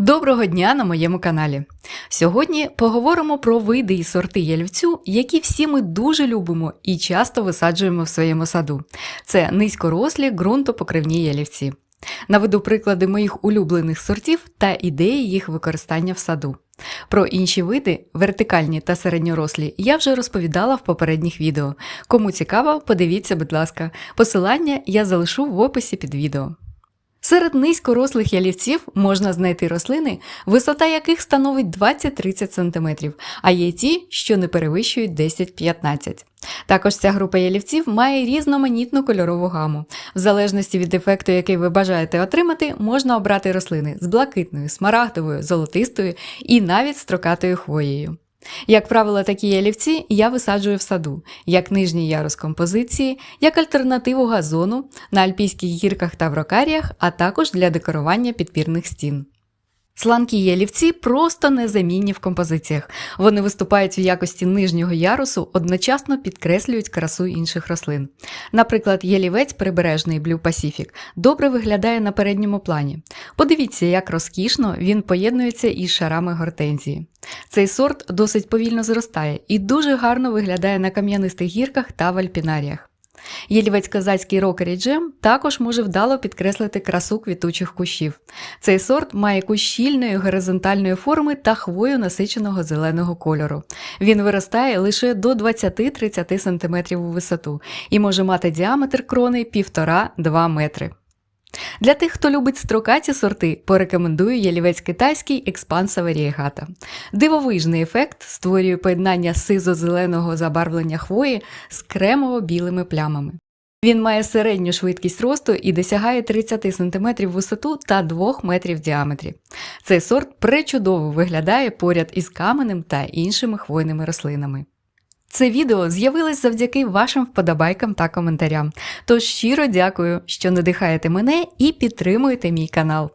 Доброго дня на моєму каналі. Сьогодні поговоримо про види і сорти ялівцю, які всі ми дуже любимо і часто висаджуємо в своєму саду. Це низькорослі ґрунтопокривні ялівці. Наведу приклади моїх улюблених сортів та ідеї їх використання в саду. Про інші види, вертикальні та середньорослі, я вже розповідала в попередніх відео. Кому цікаво, подивіться, будь ласка, посилання я залишу в описі під відео. Серед низькорослих ялівців можна знайти рослини, висота яких становить 20-30 см, а є ті, що не перевищують 10-15 Також ця група ялівців має різноманітну кольорову гаму. В залежності від ефекту, який ви бажаєте отримати, можна обрати рослини з блакитною, смарагдовою, золотистою і навіть строкатою хвоєю. Як правило, такі ялівці я висаджую в саду, як нижній ярус композиції, як альтернативу газону на альпійських гірках та в рокаріях, а також для декорування підпірних стін. Сланкі ялівці просто незамінні в композиціях. Вони виступають в якості нижнього ярусу, одночасно підкреслюють красу інших рослин. Наприклад, ялівець прибережний Blue Pacific добре виглядає на передньому плані. Подивіться, як розкішно він поєднується із шарами гортензії. Цей сорт досить повільно зростає і дуже гарно виглядає на кам'янистих гірках та в альпінаріях. Єлівець козацький рокері джем також може вдало підкреслити красу квітучих кущів. Цей сорт має кущ щільної горизонтальної форми та хвою насиченого зеленого кольору. Він виростає лише до 20-30 см у висоту і може мати діаметр крони 1,5-2 метри. Для тих, хто любить строкаті сорти, порекомендую ялівець китайський експанса варієгата. Дивовижний ефект створює поєднання сизо-зеленого забарвлення хвої з кремово-білими плямами. Він має середню швидкість росту і досягає 30 см висоту та 2 метрів в діаметрі. Цей сорт пречудово виглядає поряд із каменем та іншими хвойними рослинами. Це відео з'явилось завдяки вашим вподобайкам та коментарям. Тож щиро дякую, що надихаєте мене і підтримуєте мій канал.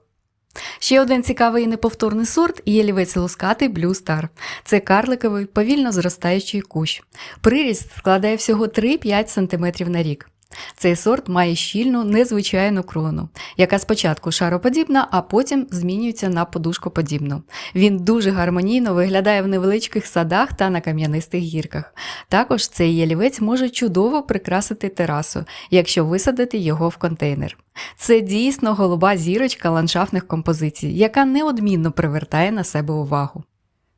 Ще один цікавий і неповторний сорт є лівець лускатий Blue Star. Це карликовий повільно зростаючий кущ. Приріст складає всього 3-5 см на рік. Цей сорт має щільну, незвичайну крону, яка спочатку шароподібна, а потім змінюється на подушкоподібну. Він дуже гармонійно виглядає в невеличких садах та на кам'янистих гірках. Також цей ялівець може чудово прикрасити терасу, якщо висадити його в контейнер. Це дійсно голуба зірочка ландшафтних композицій, яка неодмінно привертає на себе увагу.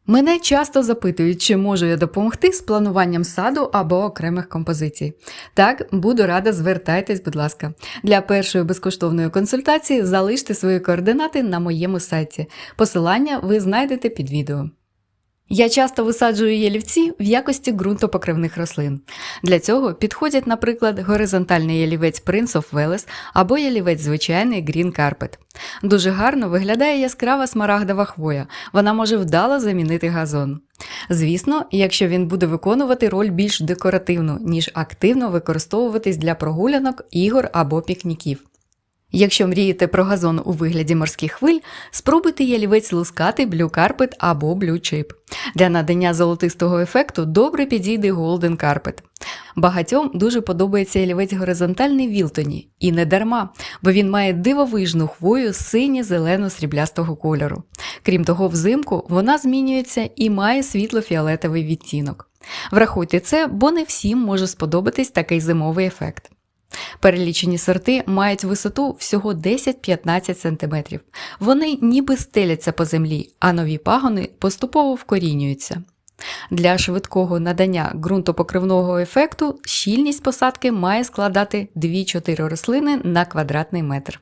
Мене часто запитують, чи можу я допомогти з плануванням саду або окремих композицій. Так, буду рада, звертайтесь, будь ласка. Для першої безкоштовної консультації залиште свої координати на моєму сайті. Посилання ви знайдете під відео. Я часто висаджую ялівці в якості ґрунтопокривних рослин. Для цього підходять, наприклад, горизонтальний ялівець Prince of Wales або ялівець звичайний Green Carpet. Дуже гарно виглядає яскрава смарагдова хвоя, вона може вдало замінити газон. Звісно, якщо він буде виконувати роль більш декоративну, ніж активно використовуватись для прогулянок, ігор або пікніків. Якщо мрієте про газон у вигляді морських хвиль, спробуйте ялівець лускати Blue Carpet або Blue Chip. Для надання золотистого ефекту добре підійде Golden Carpet. Багатьом дуже подобається ялівець горизонтальний Вілтоні, і не дарма, бо він має дивовижну хвою сині-зелено-сріблястого кольору. Крім того, взимку вона змінюється і має світло-фіолетовий відтінок. Врахуйте це, бо не всім може сподобатись такий зимовий ефект. Перелічені сорти мають висоту всього 10-15 см. Вони ніби стеляться по землі, а нові пагони поступово вкорінюються. Для швидкого надання ґрунтопокривного ефекту щільність посадки має складати 2-4 рослини на квадратний метр.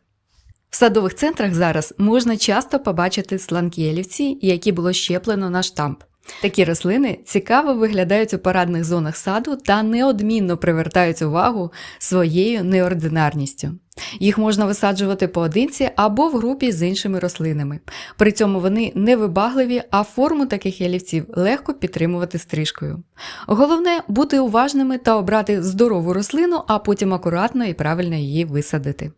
В садових центрах зараз можна часто побачити сланкі ялівці, які було щеплено на штамп. Такі рослини цікаво виглядають у парадних зонах саду та неодмінно привертають увагу своєю неординарністю. Їх можна висаджувати поодинці або в групі з іншими рослинами. При цьому вони невибагливі, а форму таких ялівців легко підтримувати стрижкою. Головне бути уважними та обрати здорову рослину, а потім акуратно і правильно її висадити.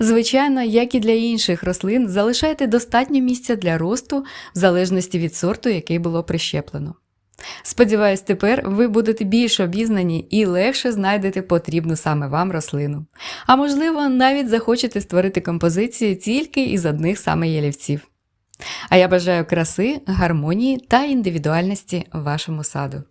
Звичайно, як і для інших рослин, залишайте достатньо місця для росту в залежності від сорту, який було прищеплено. Сподіваюсь, тепер ви будете більш обізнані і легше знайдете потрібну саме вам рослину. А можливо, навіть захочете створити композицію тільки із одних саме ялівців. А я бажаю краси, гармонії та індивідуальності вашому саду.